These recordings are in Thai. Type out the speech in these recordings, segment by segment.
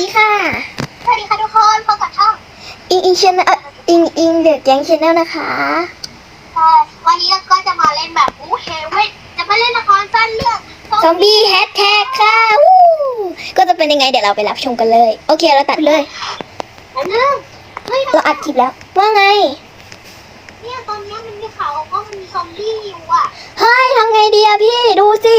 ดีค่ะ สวัสดีค่ะทุกคนพบกับช่องอิงอิงชแนลอิงอิงเดอะแก๊งชแนลนะคะเอ่อวันนี้เราก็จะมาเล่นแบบอู้เฮเว่นจะมาเล่นละครสั้นเรื่องซอมบี้แฮชแท็กค่ะวู้ก็จะเป็นยังไงเดี๋ยวเราไปรับชมกันเลย โอเคเราตัดเลยอันนึงเฮ้ยเราอัดคลิปแล้ว ว่าไง เนี่ยตอนเนี้ยมันมีข่าวว่ามันมีซอมบี้อยู่อะ เฮ้ยทำไงดีอะพี่ดูสิ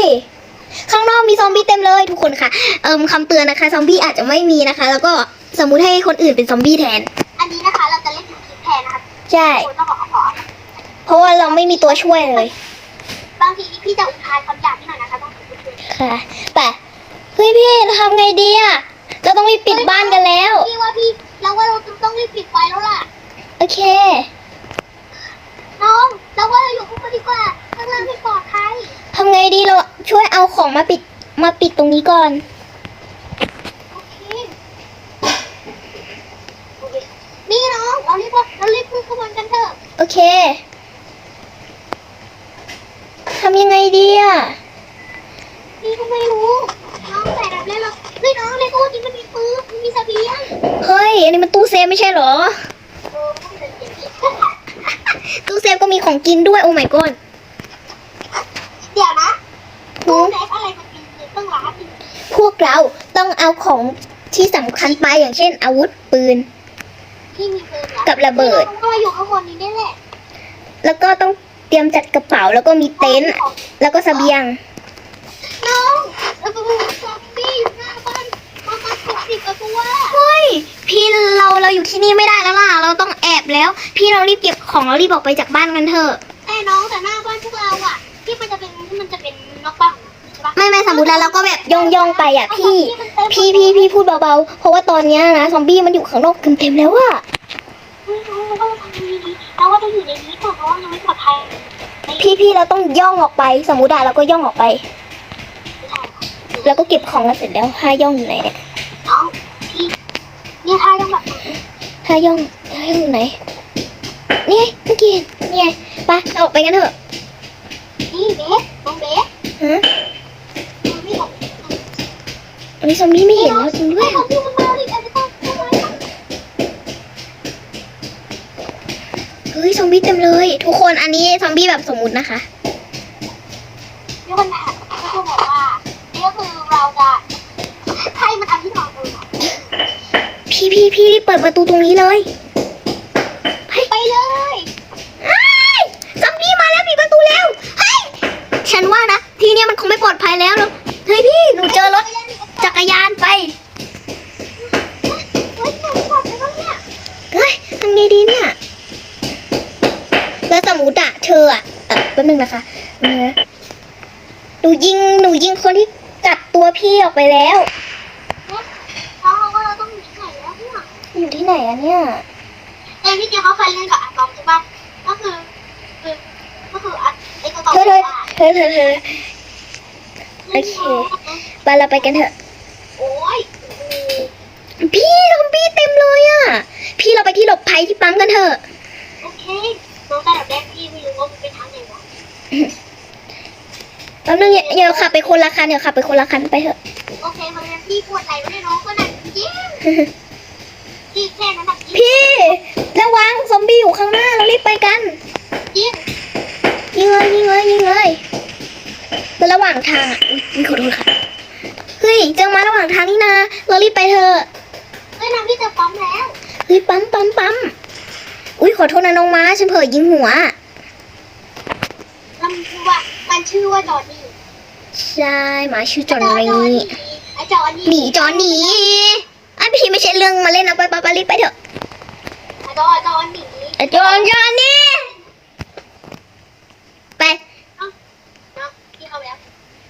ข้างนอกมีซอมบี้เต็มเลยทุกคนค่ะ เอิมคำเตือนนะคะ ซอมบี้อาจจะไม่มีนะคะ แล้วก็สมมุติให้คนอื่นเป็นซอมบี้แทน อันนี้นะคะเราจะเล่นเป็นคลิปแทนนะคะใช่โอ้ต้องขอขอเพราะว่าเราไม่มีตัวช่วยเลย บางทีพี่จะอุทานคำหยาบนิดหน่อยนะคะต้องขอโทษด้วยค่ะแต่เฮ้ยพี่เราทำไงดีอะเราต้องรีบปิดบ้านกันแล้วพี่ว่าพี่เราว่าเราต้องรีบปิดไฟแล้วล่ะ โอเค น้องเราว่าเราอยู่ข้างบนดีกว่าข้างล่างไม่ปลอดภัยทำไงดีเราช่วยเอาของมาปิดมาปิดตรงนี้ก่อนโอเคโอเคนี่น้องเรารีบว่าเรารีบขึ้นข้างบนกันเถอะโอเคทำยังไงดีอะพี่ก็ไม่รู้น้องแต่แบบเล่นเราเฮ้ยน้องในตู้นี้มันมีปืนมันมีเสบียงเฮ้ยอันนี้มันตู้เซฟไม่ใช่เหรอเออมันเป็นอย่างนี้ตู้เซฟก็มีของกินด้วยโอ้ my god เดี๋ยวนะ หนู ตู้เซฟอะไรมันมีเงินตั้งล้านหนึ่ง พวกเราต้องเอา ของที่สำคัญไปอย่างเช่น อาวุธปืน พี่มีปืนเหรอกับระเบิดน้องก็มาอยู่ข้างบนนี้ได้แหละแล้วก็ต้องเตรียมจัดกระเป๋าแล้วก็มีเต็นท์แล้วก็เสบียง น้องแล้วก็มีซอมบี้อยู่หน้าบ้านประมาณหกสิบกว่าตัวเฮ้ย พี่เราเราอยู่ที่นี่ไม่ได้แล้วล่ะ เราต้องแอบแล้ว พี่เรารีบเก็บของเรารีบออกไปจากบ้านกันเถอะแต่น้องแต่หน้าบ้านพวกเราอะ ที่มันจะเป็นที่มันจะเป็นนอกบ้านใช่ปะไม่ไม่สมมติแล้วเราก็แบบย่องย่องๆไปอะพี่ พี่พี่พี่พูดเบาๆ เพราะว่าตอนเนี้ยนะซอมบี้มันอยู่ข้างนอกเต็มๆแล้วอะเฮ้ยน้องเราว่าเราทำดีๆเราว่าต้อยู่ในนี้ก่อเพราะว่ายังไม่ปลอดภัยพี่พี่เราต้องย่องออกไป สมมติอะเราก็ย่องออกไป แล้วก็เก็บของกันเสร็จแล้วห้าย่องอยู่ไหนเนี่ยน้องพี่เนี่ยทายต้องแบบนี้ห้าย่องห้าย่องอยู่ไหนนี่ไงเมื่อกี้นี่ไงไปเราออกไปกันเถอะนี่เบสน้องเบสฮะ อันนี้ซอมบี้ไม่เห็นแล้วจริงด้วยของพี่มันมาดิอันนี้ต้องต้องมาเฮ้ยซอมบี้เต็มเลย ทุกคนอันนี้ซอมบี้แบบสมมุตินะคะมีคนถามมีคนบอกว่านี่ก็คือเราจะให้มันทำที่นอนดูหน่อยพี่พี่พี่รีบเปิดประตูตรงนี้เลย ไปเลย เฮ้ยซอมบี้มาแล้วปิดประตูแล้วเฮ้ยฉันว่านะทีเนี้ยมันคงไม่ปลอดภัยแล้วเนอะเฮ้ยพี่หนูเจอรถจักรยานไป เฮ้ยหนูปลอดภัยแล้วเนี่ย เฮ้ยทำไงดีเนี่ย แล้วสมมติอะเธออะเอ่อแป๊บ นึงนะคะเออหนูยิงหนูยิงคนที่กัดตัวพี่ออกไปแล้วน้องเราว่าเราต้องอยู่ที่ไหนแล้วเนี่ยอยู่ที่ไหนอะเนี่ยเอ้ยพี่เจเขาเคยเล่นกับอะตอมใช่ปะก็คือคือก็คืออะไอ้กระตอมเธอเธอเธอเธอเธอโอเคไปเราไปกันเถอะโอ้ยพี่ซอมบี้เต็มเลยอะพี่เราไปที่หลบภัยที่ปั๊มกันเถอะ โอเคน้องแต่แบบแรกพี่ไม่รู้ว่ามันเป็นทางไหนวะ แป๊บนึงอย่าอย่าขับไปคนละคันอย่าขับไปคนละคันไปเถอะ โอเคมันเป็นพี่ปวดไหล่ไม่ได้น้องก็นั่นจริงพี่แค่นั้นนะจริงพี่ระวังซอมบี้อยู่ข้างหน้าเรารีบไปกันจริงยิงเลยยิงเลยยิงเลยแล้วระหว่างทางอะอุ๊ยขอโทษค่ะเฮ้ยเจอมาระหว่างทางนี่นาเรารีบไปเถอะเฮ้ยน้องพี่จะปั๊มแล้วเฮ้ยปั๊มปั๊มปั๊มอุ้ยขอโทษนะน้องม้าฉันเผลอยิงหัวมันชื่อว่า มันชื่อว่าจอนี่ใช่หมาชื่อจอนนี่ไอจอนี่หนีจอนหนีอันพี่ไม่ใช่เรื่องมาเล่นนะไปไปไปรีบไปเถอะไอจอจอนี่ไอ้จอนจอนนี่ไปน้องพี่เข้าแล้ว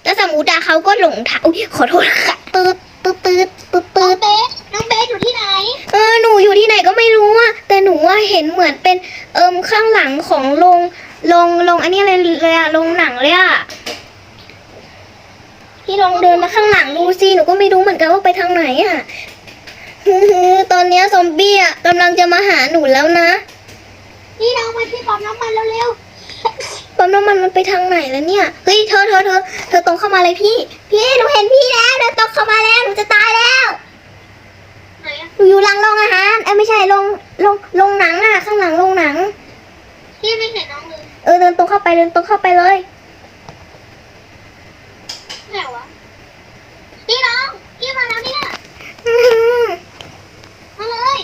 แล้วสมมติอะเขาก็หลงทางอุ้ยขอโทษค่ะตืดตืดตืดตืดน้ตืองดเบสน้องเบสอยู่ที่ไหน เออหนูอยู่ที่ไหนก็ไม่รู้อะแต่หนูว่าเห็นเหมือนเป็นเอิมข้างหลังของโรง โรงโรงอันนี้เลยเลยอะโรงหนังเลยอะพี่ลองเดินมาข้างหลังดูสิหนูก็ไม่รู้เหมือนกันว่าไปทางไหนอะฮือตอนเนี้ยซอมบี้อะกำลังจะมาหาหนูแล้วนะ นี่น้องมาที่ปั๊มน้ำมันเร็วปั๊มน้ำมันมันไปทางไหนแล้วเนี่ยเฮ้ยเธอเธอเธอเธอตรงเข้ามาเลยพี่พี่หนูเห็นพี่แล้วเดินตรงเข้ามาแล้วหนูจะตายแล้วๆไม่ใช่ลงลงลงหนังอะข้างหลังลงหนังพี่ไม่เห็นน้อง เลยเออเดินตรงเข้าไปเดินตรงเข้าไปเลยไหนวะพี่น้องพี่มาแล้วเนี่ยอื้อหือมาเลย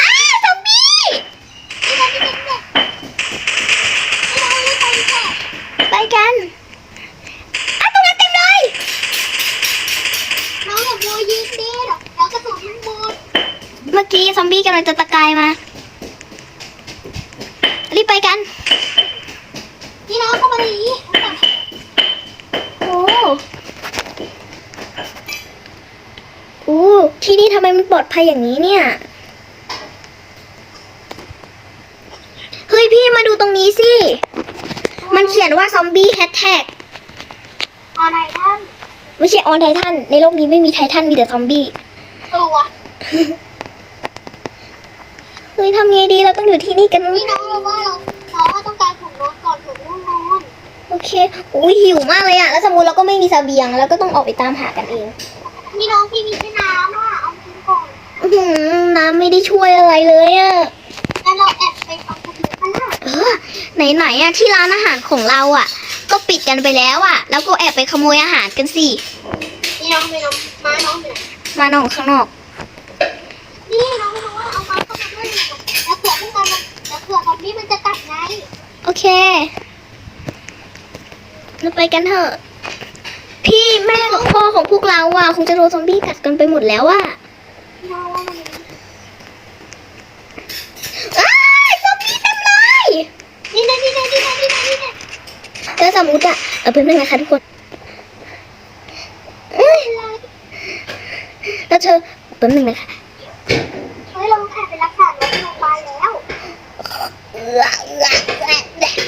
อ้าซอมบี้พี่น้องพี่เด็กเด็กพี่น้องรีบไปดีกว่าไปกันอ้าตรงนั้นเต็มเลยน้องอย่าโวยยิงดิเดี๋ยวเดี๋ยวกระสุนมันหมดเมื่อกี้ซอมบี้กำลังจะตะกายมารี บไปกันพี่น้องเข้ามาดีโอ้โอ้ที่นี่ทำไมมันปลอดภัยอย่างนี้เนี่ยเฮ้ยพี่มาดูตรงนี้สิ มันเขียนว่าซอมบี้แฮชแท็กอะไรท่านไม่ใช่ออนไททันในโลกนี้ไม่มีไททันมีแต่ซอมบี้ตัว เฮ้ยทำไงดีเราต้องอยู่ที่นี่กันพี่น้องเราว่าเราเราว่าต้องการถุงนอนก่อนถุงนุ่งนอนโอเคอุ้ยหิวมากเลยอะแล้วสมมติเราก็ไม่มีเสบียงแล้วก็ต้องออกไปตามหากันเองพี่น้องพี่มีแค่น้ำอะเอากินก่อนอื้อหือน้ำไม่ได้ช่วยอะไรเลยอะงั้นเราแอบไปฟังคนอื่นกันละเออไหนๆอะที่ร้านอาหารของเราอะก็ปิดกันไปแล้วอะแล้วก็แอบไปขโมยอาหารกันสิพี่น้องพี่น้องมาน้องอยู่ไหนมาน้องข้างนอกนี่น้อง วเผื่อซอมบี้มันจะกัดไง โอเค เราไปกันเถอะ พี่แม่กับพ่อของพวกเราอะคงจะโดนซอมบี้กัดกันไปหมดแล้วอะพี่น้องว่ามันอ้ายซอมบี้เต็มเลยนี่นะนี่นะนี่นะนี่นะนี่นะแล้วสมมติอะเอาเป็นยังไงคะทุกคนเอ้ยแล้วเธอแป๊บนึงนะคะเฮ้ยเราถ่ายไปรักษาโรงพยาบาลแล้ว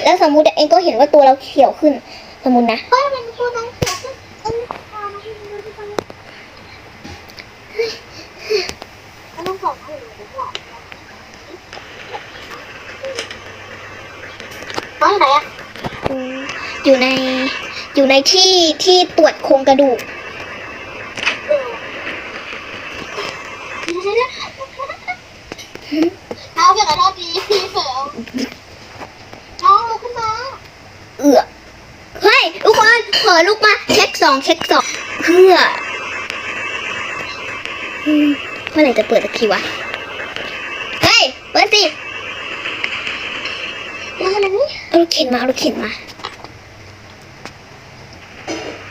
แล้วสมมติเองก็เห็นว่าตัวเราเขียวขึ้น สมมตินะเฮ้ยมันตัวน้องเขียวขึ้นเออเอาน้องพี่ดูดิมันแล้วอยู่ไหนอะอยู่ในอยู่ในที่ที่ตรวจโครงกระดูก เออน้องอย่ากระโดดดีพี่เสือน้องลุกขึ้นมา เอือเฮ้ยทุกคน เผลอลุกมาเช็คสองเช็คสองเพื่ออืมเมื่อไหร่จะเปิดสักทีวะ เฮ้ย เปิดสิมาอะไรนี่เอารถเข็นมา เอารถเข็นมา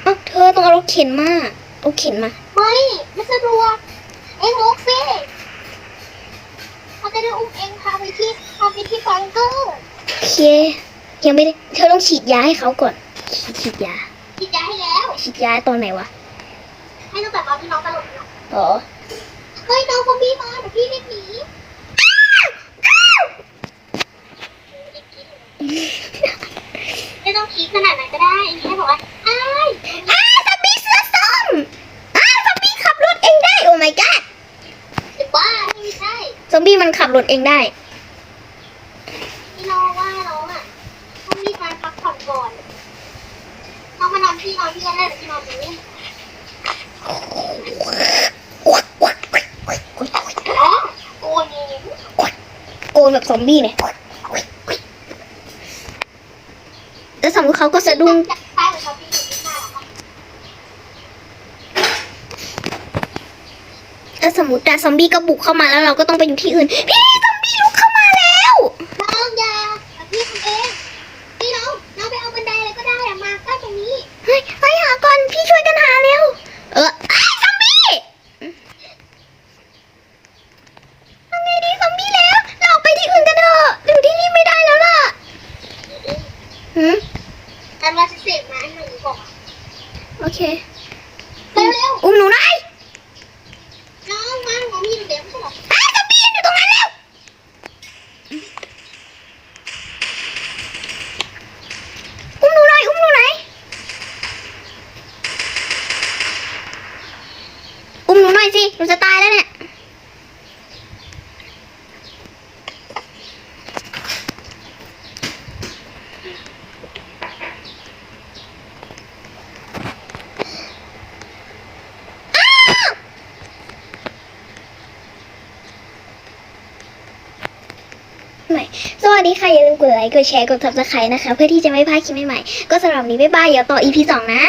เอ้าเธอต้องเอารถเข็นมาเอารถเข็นมาไม่ไม่สะดวกเอ็งลุกสิเขาจะได้อุ้มเอ็งพาไปที่พาไปที่บังเกอร์โอเคยังไม่ได้ เธอต้องฉีดยาให้เขาก่อน ฉีดฉีดยาฉีดยาให้แล้วฉีดยาตอนไหนวะ ให้ตั้งแต่ตอนที่น้องตลกนะอ๋อเฮ้ยน้องซอมบี้มาเดี๋ยวพี่รีบหนีไม่ต้องคิดขนาดนั้นก็ได้แค่บอกว่าอ้ายอ้าวซอมบี้เสื้อส้มอ้าวซอมบี้ขับรถเองได้โอ้ my god จะบ้าไม่ใช่ซอมบี้มันขับรถเองได้พี่น้องว่าน้องอะต้องรีบมาพักผ่อนก่อนน้อง มานอนที่นอนที่แรกหรือที่นอนนี้อ๋อโอ้ยโกนแบบซอมบี้เนี่ยแล้วสมมติเขาก็สะดุ้งจากใต้องเขาพี่อยู่ที่หน้าหรอคะแล้วสมมติอะซอมบี้ก็บุกเข้ามาแล้วเราก็ต้องไปอยู่ที่อื่น พี่ซอมบี้ลุกเข้ามาแล้ว น้องอย่าเดี๋ยวพี่ทำเองพี่น้องน้องไปเอาบันไดอะไรก็ได้อะมาใกล้ตรงนี้ เฮ้ยไปหาก่อน พี่ช่วยกันหาเร็ว เอออ้ายซอมบี้ทำไงดีซอมบี้แล้ว เราออกไปที่อื่นกันเถอะอยู่ที่นี่ไม่ได้แล้วล่ะหืม กันว่าจะเสกมาอันหนึ่งก่อน โอเค เร็ว อุ้มหนูหน่อย ๆน้องมาน้องมีอยู่เดี๋ยวไม่ใช่เหรอ อ้าวซอมบี้ยืนอยู่ตรงนั้นแล้วอุ้มหนูหน่อย อุ้มหนูหน่อย อุ้มหนูหน่อยสิ หนูจะตายแล้วเนี่ย ใหม่ สวัสดีค่ะ อย่าลืมกดไลค์ กดแชร์ กดซับสไครต์นะคะ เพื่อที่จะไม่พลาดคลิปใหม่ๆ ก็สำหรับวันนี้บ๊ายบาย เดี๋ยวต่อ EP 2 นะ